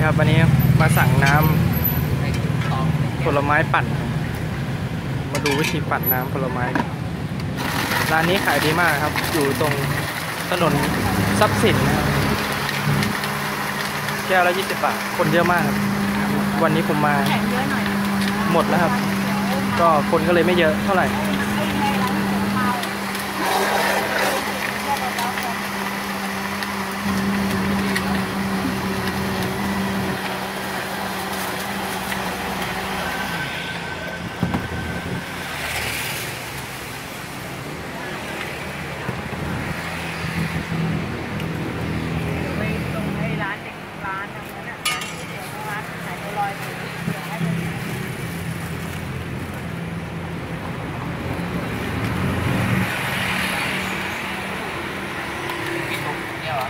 ดีครับวันนี้มาสั่งน้ำผลไม้ปั่น มาดูวิธีปั่นน้ำผลไม้กันร้านนี้ขายดีมากครับ อยู่ตรงถนนทรัพย์สินนะครับแก้วละ20บาทคนเยอะมากครับ วันนี้ผมมาแข่งเยอะหน่อยหมดแล้วครับ ก็คนก็เลยไม่เยอะเท่าไหร่ ไปตรงไอ้ร้านเด็กร้านนั้นน่ะร้านก๋วยเตี๋ยวร้านขายบัวลอยไปเดี๋ยวให้มัน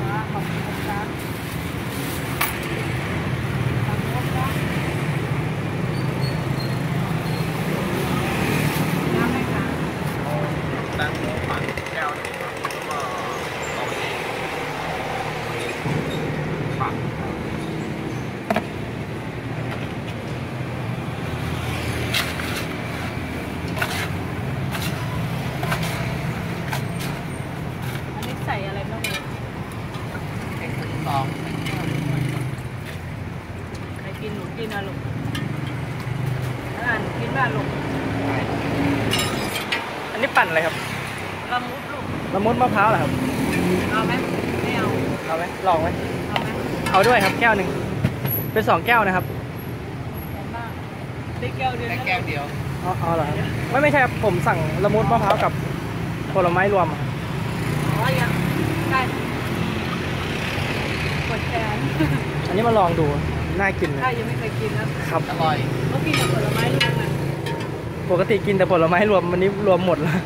ครับขอบคุณครับขอบคุณครับน้ำไหมคะ ตั้งปั่นแก้วนึงครับแล้วก็สองนี้ปั่น อันนี้ ใส่อะไรบ้างเนี่ยสองใครกินหนูกินอะลูกอ่าหนูกินบ้านลูกอันนี้ปั่นอะไรครับละมุดลูกละมุดมะพร้าวเหรอครับเอาไหมไม่เอาเอาไหมลองไหมเอาไหมเอาด้วยครับแก้วหนึ่งเป็นสองแก้วนะครับแพงมากได้แก้วเดียวนะแก้วเดียวอ๋อเอาเหรอครับไม่ไม่ใช่ครับผมสั่งละมุดมะพร้าวกับผลไม้รวมอะอ๋อยัง ได้กดแขนอันนี้มาลองดู น่ากินนะถ้ายังไม่เคยกินนะครับ อร่อยเขากินกับผลไม้ลูกนะปกติกินแต่ผลไม้รวมวันนี้รวมหมดแล้ว